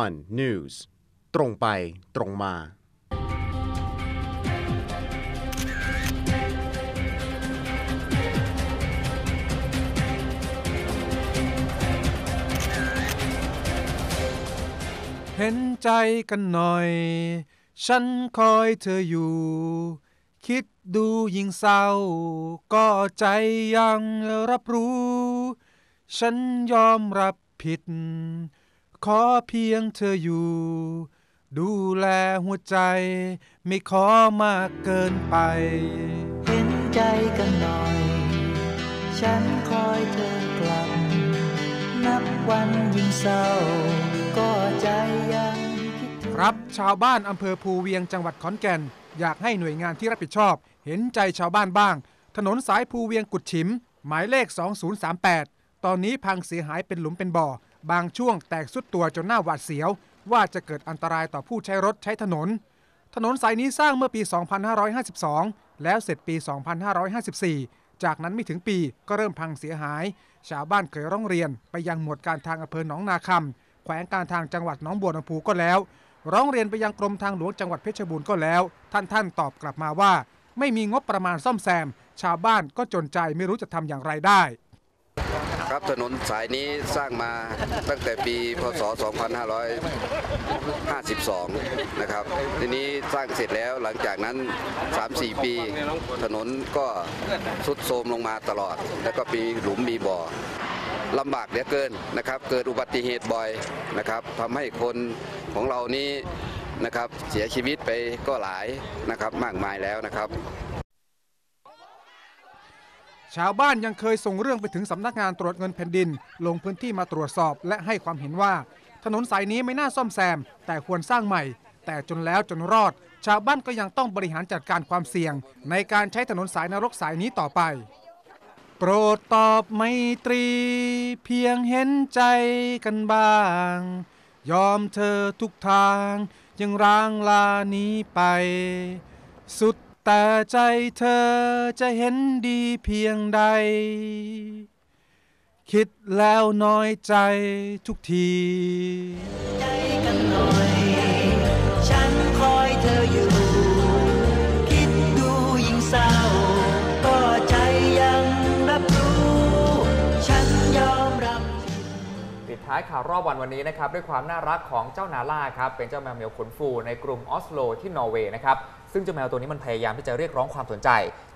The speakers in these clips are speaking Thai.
One News ตรงไปตรงมา เห็นใจกันหน่อย ฉันคอยเธออยู่ คิดดูยิ่งเศร้า ก็ใจยังรับรู้ ฉันยอมรับผิด ขอเพียงเธออยู่ ดูแลหัวใจ ไม่ขอมากเกินไป เห็นใจกันหน่อย ฉันคอยเธอกลับ นับวันยิ่งเศร้า ก็ใจยังครับชาวบ้านอำเภอภูเวียงจังหวัดขอนแก่น อยากให้หน่วยงานที่รับผิดชอบ เห็นใจชาวบ้านบ้าง ถนนสายภูเวียงกุดฉิม หมายเลข 2038 ตอนนี้พังเสียหายเป็นหลุมเป็นบ่อ บางช่วงแตกสุดตัวจนหน้าหวาดเสียว ว่าจะเกิดอันตรายต่อผู้ใช้รถใช้ถนน ถนนสายนี้สร้างเมื่อปี 2552 แล้วเสร็จปี 2554 จากนั้นไม่ถึงปีก็เริ่มพังเสียหาย ชาวบ้านเคยร้องเรียนไปยังหมวดการทางอำเภอหนองนาคำแขวงการทางจังหวัดหนองบัวลำพูก็แล้ว ร้องเรียนไปยังกรมทางหลวงจังหวัดเพชรบูรณ์ก็แล้ว ท่านท่านตอบกลับมาว่า ไม่มีงบประมาณซ่อมแซม ชาวบ้านก็จนใจไม่รู้จะทำอย่างไรได้ ครับถนนสายนี้สร้างมาตั้งแต่ปีพศ 2552 นะครับ ทีนี้สร้างเสร็จแล้วหลังจากนั้น 3-4 ปี ถนนก็ทรุดโทรมลงมาตลอด แล้วก็มีหลุมมีบ่อลำบากเหลือเกินนะครับ เกิดอุบัติเหตุบ่อยนะครับทำให้คนของเรานี้นะครับเสียชีวิตไปก็หลายนะครับมากมายแล้วนะครับ ชาวบ้านยังเคยส่งเรื่องไปถึงสำนักงานตรวจเงินแผ่นดิน ลงพื้นที่มาตรวจสอบและให้ความเห็นว่า ถนนสายนี้ไม่น่าซ่อมแซม แต่ควรสร้างใหม่ แต่จนแล้วจนรอด ชาวบ้านก็ยังต้องบริหารจัดการความเสี่ยง ในการใช้ถนนสายนรกสายนี้ต่อไป โปรดตอบไมตรี เพียงเห็นใจกันบ้าง ยอมเธอทุกทาง ยังร่างลานี้ไป สุด แต่ใจเธอจะเห็นดีเพียงใด คิดแล้วน้อยใจทุกทีใจกันหน่อย ฉันคอยเธออยู่ คิดดูยิ่งเศร้า ก็ใจยังรับรู้ ฉันยอมรับปิดท้ายข่าวรอบวันวันนี้นะครับ ด้วยความน่ารักของเจ้านาล่าครับ เป็นเจ้าแมวเหมียวขนฟูในกรุงออสโลที่นอร์เวย์นะครับ ซึ่งเจ้าแมวตัวนี้มันพยายามที่จะเรียกร้องความสนใจ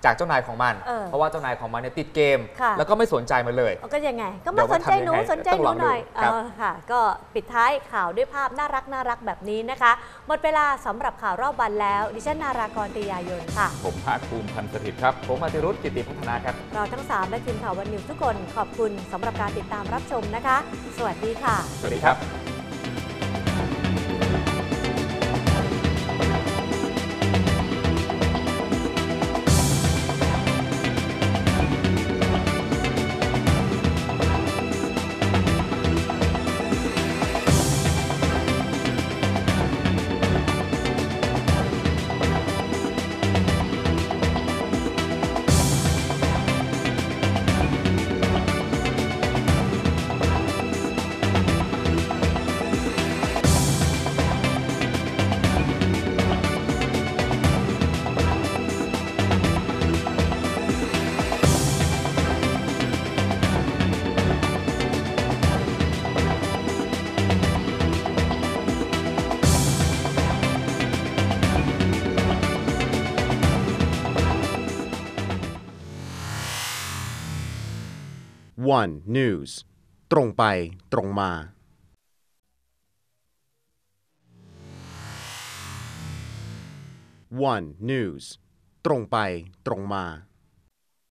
จากเจ้านายของมัน เออเพราะว่าเจ้านายของมันเนี่ยติดเกม ค่ะ แล้วก็ไม่สนใจมันเลย เอาก็ยังไง ก็เดี๋มายวสว่านใจหนูทำยังไงสนใจต้องหลนูองดูหน่อยครับเออค่ะ ก็ปิดท้ายข่าวด้วยภาพน่ารักน่ารักแบบนี้นะคะ หมดเวลาสำหรับข่าวรอบวันแล้ว ดิฉันนารากรติยายนค่ะ ผมภาคภูมิพันธ์สถิตย์ครับ ผมมาติรุธกิติพัฒนาครับ เราทั้ง 3 และทีมข่าววันนิวส์ทุกคนขอบคุณสำหรับการติดตามรับชมนะคะ สวัสดีค่ะ สวัสดีครับ One News ตรงไปตรงมา One News ตรงไปตรงมา